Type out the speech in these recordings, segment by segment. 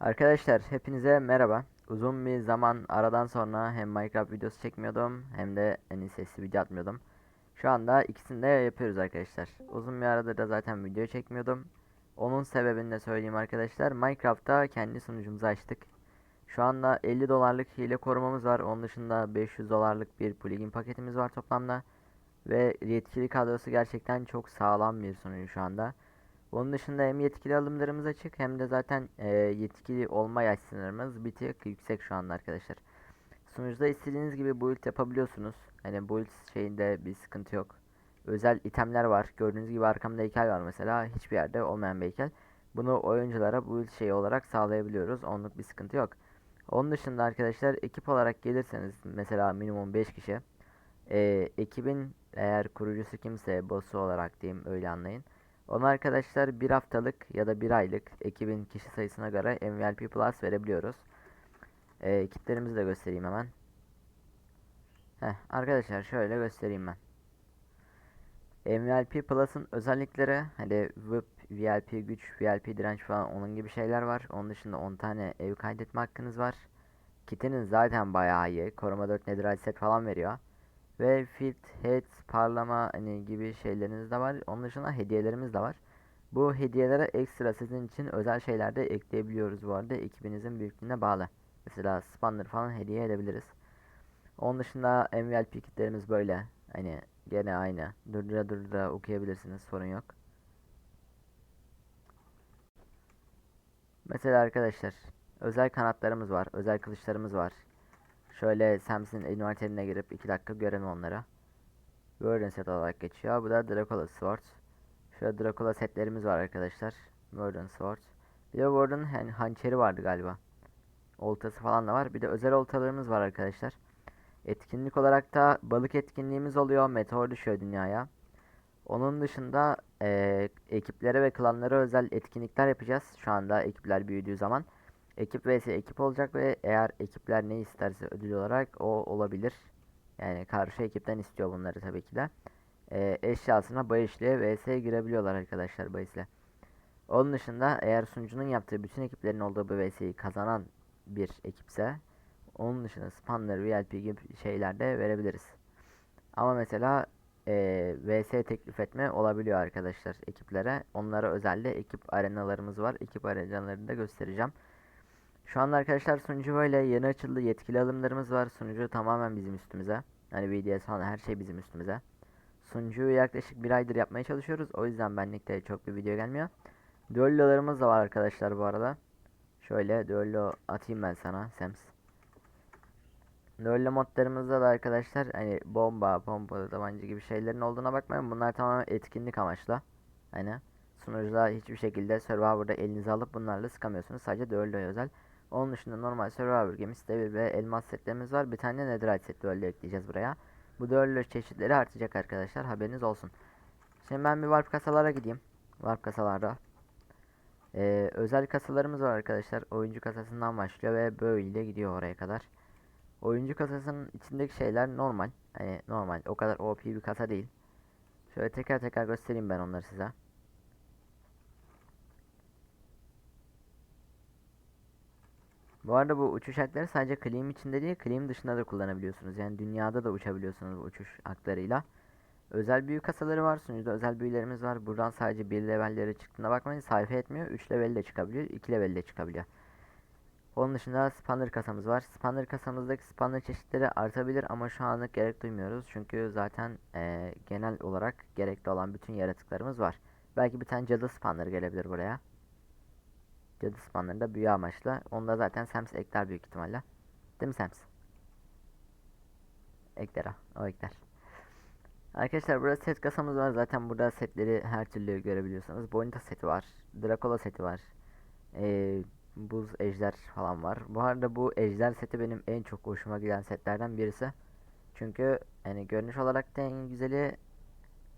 Arkadaşlar hepinize merhaba. Uzun bir zaman aradan sonra hem Minecraft videosu çekmiyordum hem de en iyi sesli video atmıyordum. Şu anda ikisini de yapıyoruz arkadaşlar. Uzun bir arada da zaten video çekmiyordum. Onun sebebini de söyleyeyim arkadaşlar. Minecraft'ta kendi sunucumuzu açtık. Şu anda 50 dolarlık hile korumamız var. Onun dışında 500 dolarlık bir plugin paketimiz var toplamda. Ve yetkili kadrosu gerçekten çok sağlam bir sunucu şu anda. Onun dışında hem yetkili alımlarımız açık hem de zaten e, yetkili olma yaş sınırımız bir tık yüksek şu anda arkadaşlar. Sunucuda istediğiniz gibi build yapabiliyorsunuz. Hani build şeyinde bir sıkıntı yok. Özel itemler var. Gördüğünüz gibi arkamda heykel var mesela. Hiçbir yerde olmayan bir heykel. Bunu oyunculara build şeyi olarak sağlayabiliyoruz. Onluk bir sıkıntı yok. Onun dışında arkadaşlar ekip olarak gelirseniz mesela minimum 5 kişi. E, ekibin eğer kurucusu kimse boss'u olarak diyeyim öyle anlayın. Ona arkadaşlar bir haftalık ya da bir aylık ekibin kişi sayısına göre MVP Plus verebiliyoruz. Ee, ekiplerimizi de göstereyim hemen. Heh, arkadaşlar şöyle göstereyim ben. MVP Plus'ın özellikleri hani VIP, VIP güç, VIP direnç falan onun gibi şeyler var. Onun dışında 10 tane ev kaydetme hakkınız var. Kitinin zaten bayağı iyi. Koruma 4 netherite set falan veriyor. Ve fit, head, parlama hani gibi şeyleriniz de var. Onun dışında hediyelerimiz de var. Bu hediyelere ekstra sizin için özel şeyler de ekleyebiliyoruz bu arada ekibinizin büyüklüğüne bağlı. Mesela spanner falan hediye edebiliriz. Onun dışında MVP kitlerimiz böyle. Hani gene aynı. Durdura durdura okuyabilirsiniz sorun yok. Mesela arkadaşlar özel kanatlarımız var. Özel kılıçlarımız var. Şöyle Sams'in envanterine girip 2 dakika görelim onları. Burden set olarak geçiyor. Bu da Dracula Sword. Şöyle Dracula setlerimiz var arkadaşlar. Burden Sword. Bir de Burden han hançeri vardı galiba. Oltası falan da var. Bir de özel oltalarımız var arkadaşlar. Etkinlik olarak da balık etkinliğimiz oluyor. Meteor düşüyor dünyaya. Onun dışında eee, ekiplere ve klanlara özel etkinlikler yapacağız. Şu anda ekipler büyüdüğü zaman. Ekip vs ekip olacak ve eğer ekipler ne isterse ödül olarak o olabilir. Yani karşı ekipten istiyor bunları tabii ki de. Ee, eşyasına bayışlıya vs girebiliyorlar arkadaşlar bahisle. Onun dışında eğer sunucunun yaptığı bütün ekiplerin olduğu bu vs'yi kazanan bir ekipse onun dışında spawner, VIP gibi şeyler de verebiliriz. Ama mesela eee vs teklif etme olabiliyor arkadaşlar ekiplere. Onlara özelde ekip arenalarımız var. Ekip arenalarını da göstereceğim. Şu anda arkadaşlar sunucu böyle yeni açıldı. Yetkili alımlarımız var. Sunucu tamamen bizim üstümüze. Hani VDS falan her şey bizim üstümüze. Sunucuyu yaklaşık bir aydır yapmaya çalışıyoruz. O yüzden benlikte çok bir video gelmiyor. Duellolarımız da var arkadaşlar bu arada. Şöyle duello atayım ben sana Sems. Duello modlarımızda da arkadaşlar hani bomba, pompalı tabanca gibi şeylerin olduğuna bakmayın. Bunlar tamamen etkinlik amaçlı. Hani sunucuda hiçbir şekilde Survivor'da elinize alıp bunlarla sıkamıyorsunuz. Sadece Duello'ya özel. Onun dışında normal Survivor gemisi devir ve elmas setlerimiz var. Bir tane Netherite set Duello ekleyeceğiz buraya. Bu Duello çeşitleri artacak arkadaşlar. Haberiniz olsun. Şimdi ben bir warp kasalara gideyim. Warp kasalarda. Ee, özel kasalarımız var arkadaşlar. Oyuncu kasasından başlıyor ve böyle gidiyor oraya kadar. Oyuncu kasasının içindeki şeyler normal. Hani normal. O kadar OP bir kasa değil. Şöyle teker teker göstereyim ben onları size. Bu arada bu uçuş hakları sadece claim içinde değil, claim dışında da kullanabiliyorsunuz. Yani dünyada da uçabiliyorsunuz bu uçuş haklarıyla. Özel büyü kasaları var. Sunucuda özel büyülerimiz var. Buradan sadece 1 levelleri çıktığına bakmayın. Sayfa etmiyor. 3 level de çıkabiliyor. 2 level de çıkabiliyor. Onun dışında spanner kasamız var. Spanner kasamızdaki spanner çeşitleri artabilir ama şu anlık gerek duymuyoruz. Çünkü zaten eee, genel olarak gerekli olan bütün yaratıklarımız var. Belki bir tane cadı spanner gelebilir buraya. Cadı spanner da büyü amaçlı. Onu da zaten Sams ekler büyük ihtimalle. Değil mi Sams? Ekler ha. O ekler. Arkadaşlar burada set kasamız var. Zaten burada setleri her türlü görebiliyorsunuz. Bonita seti var. Dracula seti var. Ee, buz ejder falan var. Bu arada bu ejder seti benim en çok hoşuma giden setlerden birisi. Çünkü yani görünüş olarak da en güzeli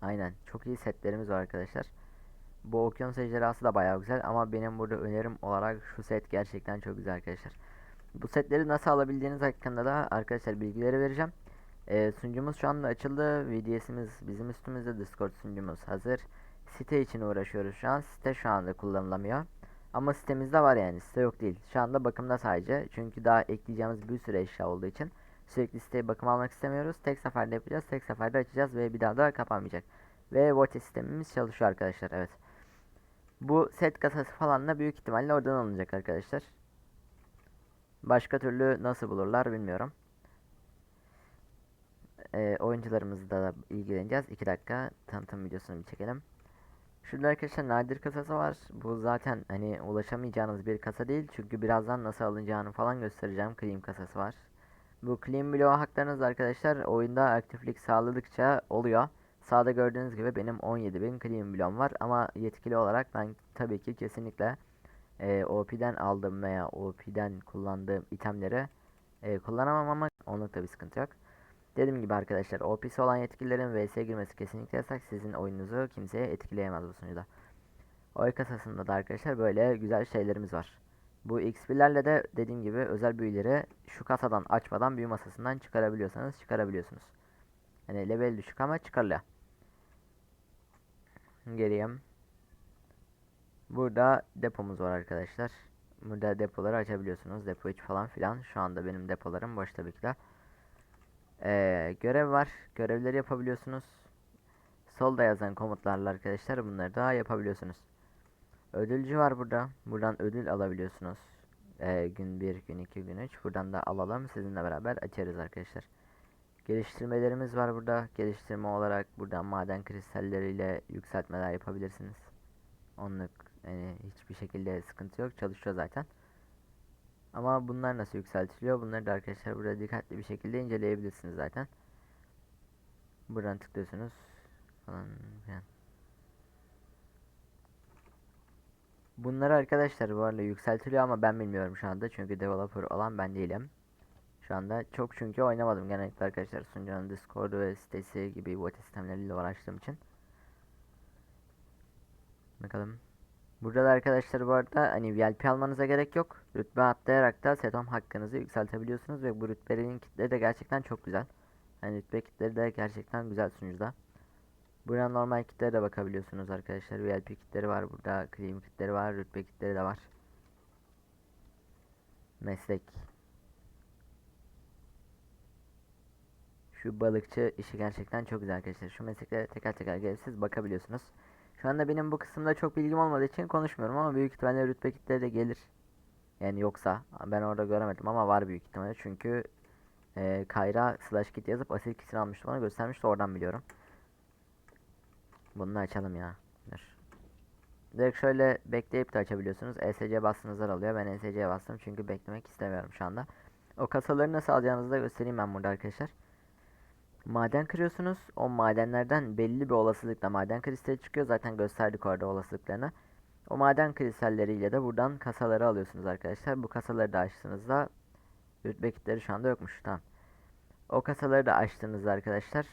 aynen çok iyi setlerimiz var arkadaşlar. Bu okyanus ejderhası da bayağı güzel ama benim burada önerim olarak şu set gerçekten çok güzel arkadaşlar. Bu setleri nasıl alabildiğiniz hakkında da arkadaşlar bilgileri vereceğim. Ee, sunucumuz şu anda açıldı. VDS'imiz bizim üstümüzde. Discord sunucumuz hazır. Site için uğraşıyoruz şu an. Site şu anda kullanılamıyor. Ama sitemizde var yani site yok değil. Şu anda bakımda sadece. Çünkü daha ekleyeceğimiz bir sürü eşya olduğu için sürekli siteye bakım almak istemiyoruz. Tek seferde yapacağız. Tek seferde açacağız ve bir daha da kapanmayacak. Ve vote sistemimiz çalışıyor arkadaşlar. Evet. Bu set kasası falan da büyük ihtimalle oradan alınacak arkadaşlar. Başka türlü nasıl bulurlar bilmiyorum. Ee, oyuncularımızla da ilgileneceğiz. 2 dakika tanıtım videosunu bir çekelim. Şurada arkadaşlar nadir kasası var. Bu zaten hani ulaşamayacağınız bir kasa değil. Çünkü birazdan nasıl alınacağını falan göstereceğim. Claim kasası var. Bu claim bloğu haklarınız arkadaşlar oyunda aktiflik sağladıkça oluyor. Sağda gördüğünüz gibi benim 17.000 claim bloğum var. Ama yetkili olarak ben tabii ki kesinlikle e, OP'den aldığım veya OP'den kullandığım itemleri e, kullanamam ama onlukta bir sıkıntı yok. Dediğim gibi arkadaşlar OP'si olan yetkililerin VS'ye girmesi kesinlikle yasak. Sizin oyununuzu kimseye etkileyemez bu sunucuda. Oy kasasında da arkadaşlar böyle güzel şeylerimiz var. Bu XP'lerle de dediğim gibi özel büyüleri şu kasadan açmadan büyü masasından çıkarabiliyorsanız çıkarabiliyorsunuz. Yani level düşük ama çıkarılıyor. Geriye. Burada depomuz var arkadaşlar. Burada depoları açabiliyorsunuz. Depo 3 falan filan. Şu anda benim depolarım boş tabii ki de. Ee, görev var. Görevleri yapabiliyorsunuz. Solda yazan komutlarla arkadaşlar bunları da yapabiliyorsunuz. Ödülcü var burada. Buradan ödül alabiliyorsunuz. Ee, gün 1, gün 2, gün 3. Buradan da alalım. Sizinle beraber açarız arkadaşlar. Geliştirmelerimiz var burada. Geliştirme olarak buradan maden kristalleriyle yükseltmeler yapabilirsiniz. Onluk yani hiçbir şekilde sıkıntı yok. Çalışıyor zaten. Ama bunlar nasıl yükseltiliyor? Bunları da arkadaşlar burada dikkatli bir şekilde inceleyebilirsiniz zaten. Buradan tıklıyorsunuz falan filan. Bunları arkadaşlar bu arada yükseltiliyor ama ben bilmiyorum şu anda çünkü developer olan ben değilim. Anda çok çünkü oynamadım genellikle arkadaşlar sunucunun Discord ve sitesi gibi bot sistemleriyle uğraştığım için. Bakalım. Burada da arkadaşlar bu arada hani VIP almanıza gerek yok. Rütbe atlayarak da setom hakkınızı yükseltebiliyorsunuz ve bu rütbelerin kitleri de gerçekten çok güzel. Hani rütbe kitleri de gerçekten güzel sunucuda. Buradan normal kitlere de bakabiliyorsunuz arkadaşlar. VIP kitleri var burada. Claim kitleri var. Rütbe kitleri de var. Meslek. Şu balıkçı işi gerçekten çok güzel arkadaşlar. Şu mesleklere teker teker gelip siz bakabiliyorsunuz. Şu anda benim bu kısımda çok bilgim olmadığı için konuşmuyorum ama büyük ihtimalle rütbe kitleri de gelir. Yani yoksa ben orada göremedim ama var büyük ihtimalle çünkü e, Kayra slash kit yazıp asil kitini almıştı bana göstermişti oradan biliyorum. Bunu açalım ya. Dur. Direkt şöyle bekleyip de açabiliyorsunuz. ESC bastığınızda alıyor. Ben ESC'ye bastım çünkü beklemek istemiyorum şu anda. O kasaları nasıl alacağınızı da göstereyim ben burada arkadaşlar. Maden kırıyorsunuz. O madenlerden belli bir olasılıkla maden kristali çıkıyor. Zaten gösterdik orada olasılıklarını. O maden kristalleriyle de buradan kasaları alıyorsunuz arkadaşlar. Bu kasaları da açtığınızda rütbe kitleri şu anda yokmuş. Tamam. O kasaları da açtığınızda arkadaşlar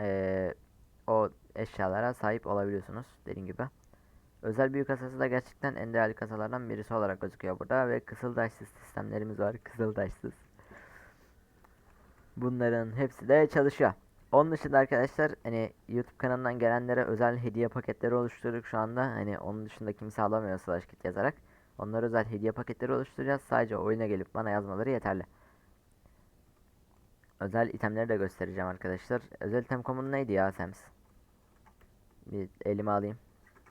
ee, o eşyalara sahip olabiliyorsunuz. Dediğim gibi. Özel büyük kasası da gerçekten en değerli kasalardan birisi olarak gözüküyor burada. Ve kısıldaşsız sistemlerimiz var. Kısıldaşsız. Bunların hepsi de çalışıyor. Onun dışında arkadaşlar hani YouTube kanalından gelenlere özel hediye paketleri oluşturduk şu anda. Hani onun dışında kimse alamıyor slash kit yazarak. Onlara özel hediye paketleri oluşturacağız. Sadece oyuna gelip bana yazmaları yeterli. Özel itemleri de göstereceğim arkadaşlar. Özel item komunu neydi ya Sams? Bir elime alayım.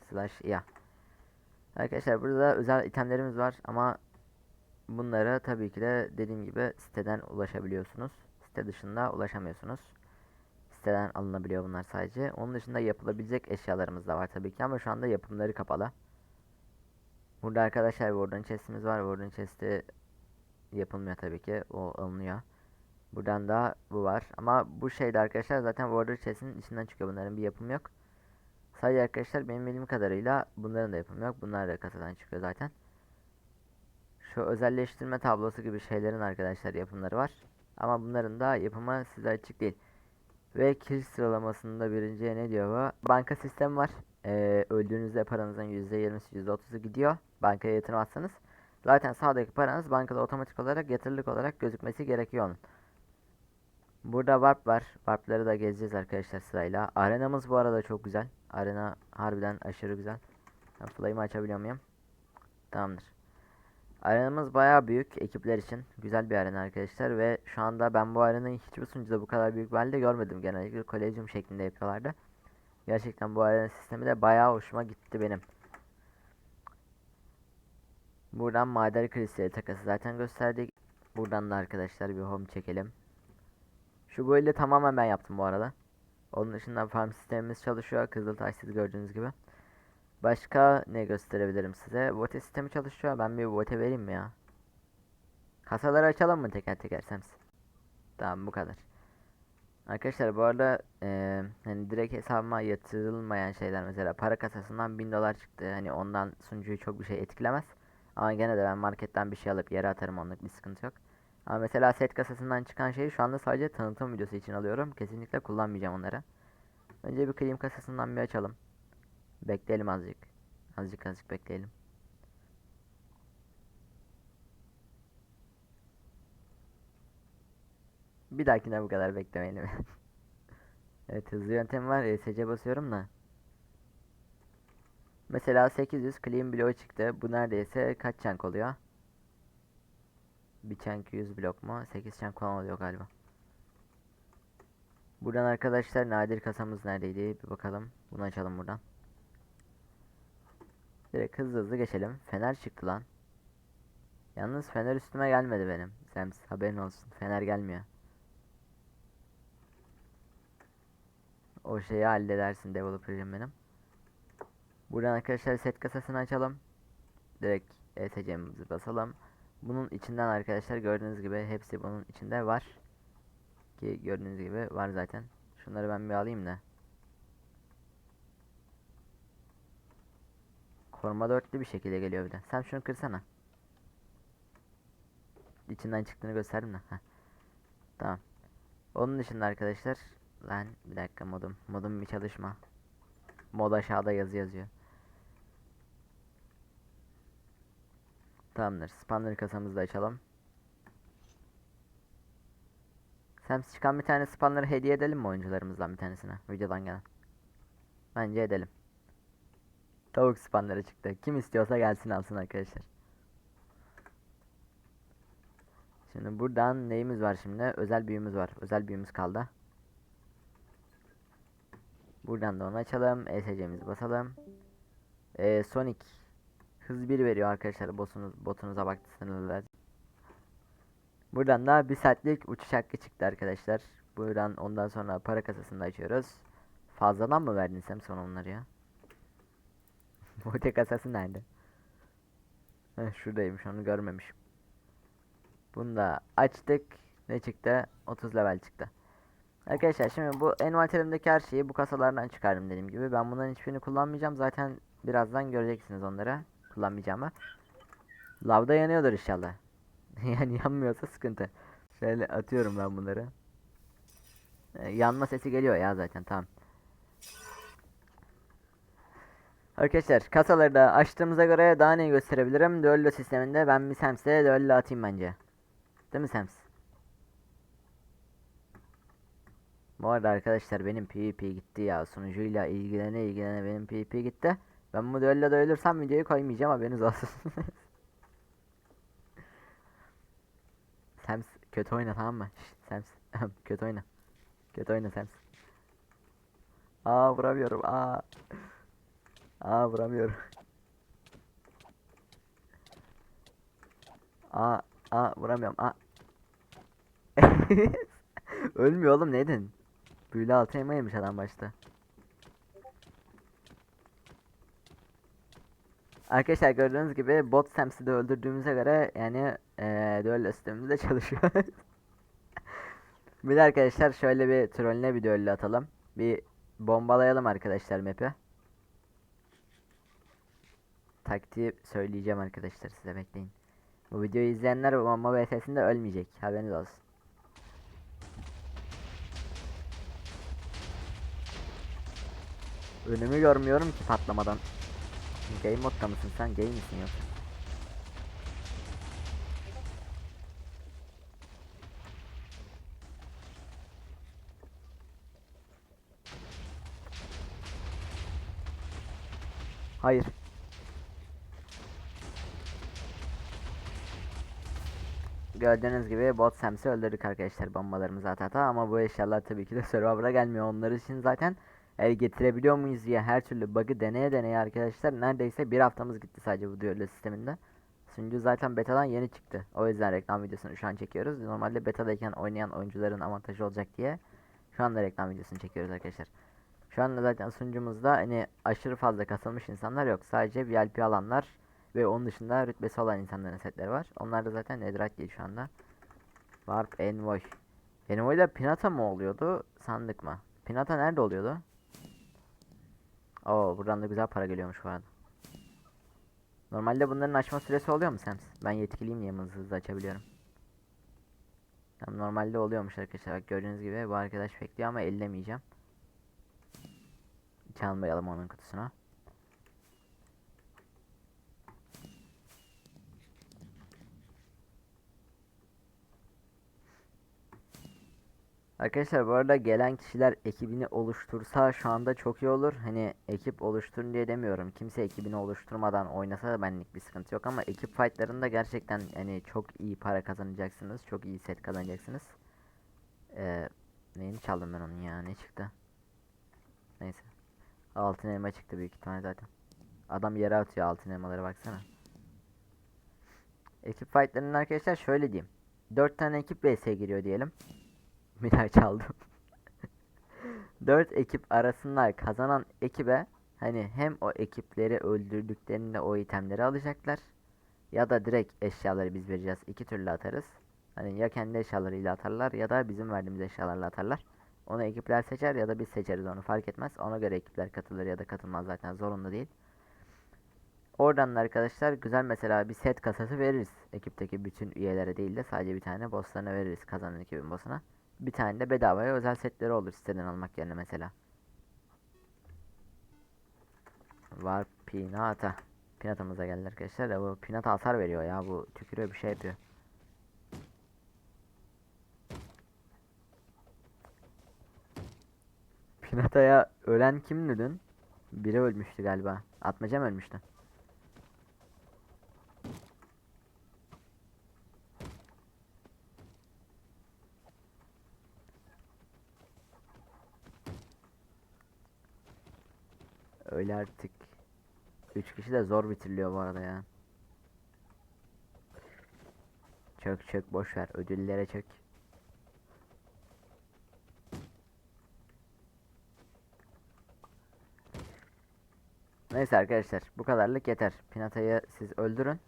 Slash ya. Arkadaşlar burada özel itemlerimiz var ama bunlara tabii ki de dediğim gibi siteden ulaşabiliyorsunuz. Site dışında ulaşamıyorsunuz. Siteden alınabiliyor bunlar sadece. Onun dışında yapılabilecek eşyalarımız da var tabii ki ama şu anda yapımları kapalı. Burada arkadaşlar Warden chest'imiz var. Warden chest'i yapılmıyor tabii ki. O alınıyor. Buradan da bu var. Ama bu şeyde arkadaşlar zaten Warden chest'in içinden çıkıyor. Bunların bir yapımı yok. Sadece arkadaşlar benim bildiğim kadarıyla bunların da yapımı yok. Bunlar da kasadan çıkıyor zaten. Şu özelleştirme tablosu gibi şeylerin arkadaşlar yapımları var. Ama bunların da yapımı size açık değil. Ve kiriş sıralamasında birinciye ne diyor bu? Banka sistemi var. Ee, öldüğünüzde paranızın %20'si %30'u gidiyor. Bankaya yatırmazsanız. Zaten sağdaki paranız bankada otomatik olarak yatırılık olarak gözükmesi gerekiyor onun. Burada warp var. Warpları da gezeceğiz arkadaşlar sırayla. Arenamız bu arada çok güzel. Arena harbiden aşırı güzel. Ben flame'ı açabiliyor muyum? Tamamdır. Arenamız bayağı büyük ekipler için. Güzel bir arena arkadaşlar ve şu anda ben bu arenayı hiçbir sunucuda bu kadar büyük bir halde görmedim. Genellikle kolezyum şeklinde yapıyorlardı. Gerçekten bu arena sistemi de bayağı hoşuma gitti benim. Buradan maden kristali takası zaten gösterdik. Buradan da arkadaşlar bir home çekelim. Şu böyle tamamen ben yaptım bu arada. Onun dışında farm sistemimiz çalışıyor. Kızıltaşsız gördüğünüz gibi. Başka ne gösterebilirim size? Vote sistemi çalışıyor. Ben bir vote vereyim mi ya? Kasaları açalım mı teker teker Sems? Tamam bu kadar. Arkadaşlar bu arada eee hani direkt hesabıma yatırılmayan şeyler mesela para kasasından 1000 dolar çıktı. Hani ondan sunucuyu çok bir şey etkilemez. Ama gene de ben marketten bir şey alıp yere atarım onluk bir sıkıntı yok. Ama mesela set kasasından çıkan şeyi şu anda sadece tanıtım videosu için alıyorum. Kesinlikle kullanmayacağım onları. Önce bir claim kasasından bir açalım. Bekleyelim azıcık. Azıcık azıcık bekleyelim. Bir dahakine bu kadar beklemeyelim. evet hızlı yöntem var. ESC basıyorum da. Mesela 800 clean bloğu çıktı. Bu neredeyse kaç chunk oluyor? Bir chunk 100 blok mu? 8 chunk falan oluyor galiba. Buradan arkadaşlar nadir kasamız neredeydi? Bir bakalım. Bunu açalım buradan. Direkt hızlı hızlı geçelim. Fener çıktı lan. Yalnız fener üstüme gelmedi benim. Sems haberin olsun. Fener gelmiyor. O şeyi halledersin developer'cım benim. Buradan arkadaşlar set kasasını açalım. Direkt ESC'mizi basalım. Bunun içinden arkadaşlar gördüğünüz gibi hepsi bunun içinde var. Ki gördüğünüz gibi var zaten. Şunları ben bir alayım da. Koruma dörtlü bir şekilde geliyor bir de. Sen şunu kırsana. İçinden çıktığını gösterdim de. Heh. Tamam. Onun dışında arkadaşlar. Lan bir dakika modum. Modum bir çalışma. Mod aşağıda yazı yazıyor. Tamamdır. Spawner kasamızı da açalım. Sams çıkan bir tane spawner'ı hediye edelim mi oyuncularımızdan bir tanesine? Videodan gelen. Bence edelim. Tavuk spawner'ı çıktı. Kim istiyorsa gelsin alsın arkadaşlar. Şimdi buradan neyimiz var şimdi? Özel büyümüz var. Özel büyümüz kaldı. Buradan da onu açalım. ESC'mizi basalım. Ee, Sonic hız 1 veriyor arkadaşlar. Botunuz, botunuza baktıysanız. Buradan da bir saatlik uçuş hakkı çıktı arkadaşlar. Buradan ondan sonra para kasasını açıyoruz. Fazladan mı verdin sen son onları ya? Bote kasası nerede? Heh, şuradaymış onu görmemişim. Bunu da açtık. Ne çıktı? 30 level çıktı. Arkadaşlar şimdi bu envanterimdeki her şeyi bu kasalardan çıkardım dediğim gibi. Ben bunların hiçbirini kullanmayacağım. Zaten birazdan göreceksiniz onları. Kullanmayacağımı. Lavda yanıyordur inşallah. yani yanmıyorsa sıkıntı. Şöyle atıyorum ben bunları. Ee, yanma sesi geliyor ya zaten tamam. Arkadaşlar kasaları da açtığımıza göre daha neyi gösterebilirim? Duello sisteminde ben bir Sams'e Duello atayım bence. Değil mi Sams? Bu arada arkadaşlar benim PvP gitti ya. Sunucuyla ilgilene ilgilene benim PvP gitti. Ben bu Duello'da ölürsem videoyu koymayacağım haberiniz olsun. Sams kötü oyna tamam mı? Şşt, Sams kötü oyna. Kötü oyna Sams. Aa vuramıyorum aa. Aa vuramıyorum. Aa aa vuramıyorum aa. Ölmüyor oğlum neden? Büyülü altı yemiş adam başta. Arkadaşlar gördüğünüz gibi bot Sams'i de öldürdüğümüze göre yani ee, duello sistemimiz çalışıyor. bir de arkadaşlar şöyle bir trolüne bir duello atalım. Bir bombalayalım arkadaşlar map'i. Taktiği söyleyeceğim arkadaşlar size bekleyin. Bu videoyu izleyenler bomba VS'sinde ölmeyecek. Haberiniz olsun. Önümü görmüyorum ki patlamadan. Game modda mısın sen? Game misin yoksa? Hayır. Gördüğünüz gibi bot Sams'i öldürdük arkadaşlar bombalarımızı ata ata ama bu eşyalar tabii ki de server'a gelmiyor. Onlar için zaten el getirebiliyor muyuz diye her türlü bug'ı deneye deneye arkadaşlar neredeyse bir haftamız gitti sadece bu düello sisteminde. Sunucu zaten betadan yeni çıktı. O yüzden reklam videosunu şu an çekiyoruz. Normalde betadayken oynayan oyuncuların avantajı olacak diye şu anda reklam videosunu çekiyoruz arkadaşlar. Şu anda zaten sunucumuzda hani aşırı fazla kasılmış insanlar yok. Sadece VIP alanlar ve onun dışında rütbesi olan insanların setleri var. Onlar da zaten Netherite değil şu anda. Warp Envoy. Envoy'da Pinata mı oluyordu? Sandık mı? Pinata nerede oluyordu? Oo buradan da güzel para geliyormuş bu arada. Normalde bunların açma süresi oluyor mu Sams? Ben yetkiliyim diye hızlı hızlı açabiliyorum. Tamam, normalde oluyormuş arkadaşlar. Bak gördüğünüz gibi bu arkadaş bekliyor ama ellemeyeceğim. Çalmayalım onun kutusuna. Arkadaşlar bu arada gelen kişiler ekibini oluştursa şu anda çok iyi olur. Hani ekip oluşturun diye demiyorum. Kimse ekibini oluşturmadan oynasa da benlik bir sıkıntı yok ama ekip fightlarında gerçekten hani çok iyi para kazanacaksınız. Çok iyi set kazanacaksınız. Ee, neyini çaldım ben onun ya? Ne çıktı? Neyse. Altın elma çıktı büyük ihtimalle zaten. Adam yere atıyor altın elmaları baksana. Ekip fightlarının arkadaşlar şöyle diyeyim. 4 tane ekip vs giriyor diyelim. Daha çaldım. 4 ekip arasında kazanan ekibe hani hem o ekipleri öldürdüklerinde o itemleri alacaklar ya da direkt eşyaları biz vereceğiz. İki türlü atarız. Hani ya kendi eşyalarıyla atarlar ya da bizim verdiğimiz eşyalarla atarlar. Onu ekipler seçer ya da biz seçeriz onu fark etmez. Ona göre ekipler katılır ya da katılmaz zaten zorunda değil. Oradan da arkadaşlar güzel mesela bir set kasası veririz. Ekipteki bütün üyelere değil de sadece bir tane bosslarına veririz kazanan ekibin bossuna. Bir tane de bedavaya özel setleri olur siteden almak yerine mesela. Var Pinata. Pinata'mıza geldi arkadaşlar da bu Pinata hasar veriyor ya bu tükürüyor bir şey yapıyor. Pinata'ya ölen kimdi dün? Biri ölmüştü galiba. Atmaca mı ölmüştü? Öyle artık. 3 kişi de zor bitiriliyor bu arada ya. Çök çök boş ver ödüllere çök. Neyse arkadaşlar bu kadarlık yeter. Pinata'yı siz öldürün.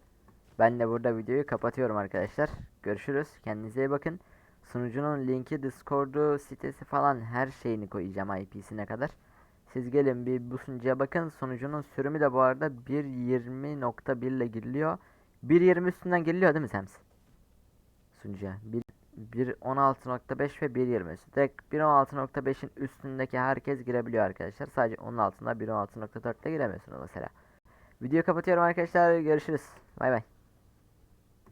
Ben de burada videoyu kapatıyorum arkadaşlar. Görüşürüz. Kendinize iyi bakın. Sunucunun linki, Discord'u, sitesi falan her şeyini koyacağım IP'sine kadar. Siz gelin bir bu sunucuya bakın. Sunucunun sürümü de bu arada 1.20.1 ile giriliyor. 1.20 üstünden giriliyor değil mi Sems? Sunucuya. 1.16.5 ve 1.20 üstü. Direkt 1.16.5'in üstündeki herkes girebiliyor arkadaşlar. Sadece onun altında 1.16.4 ile giremiyorsunuz mesela. Videoyu kapatıyorum arkadaşlar. Görüşürüz. Bay bay.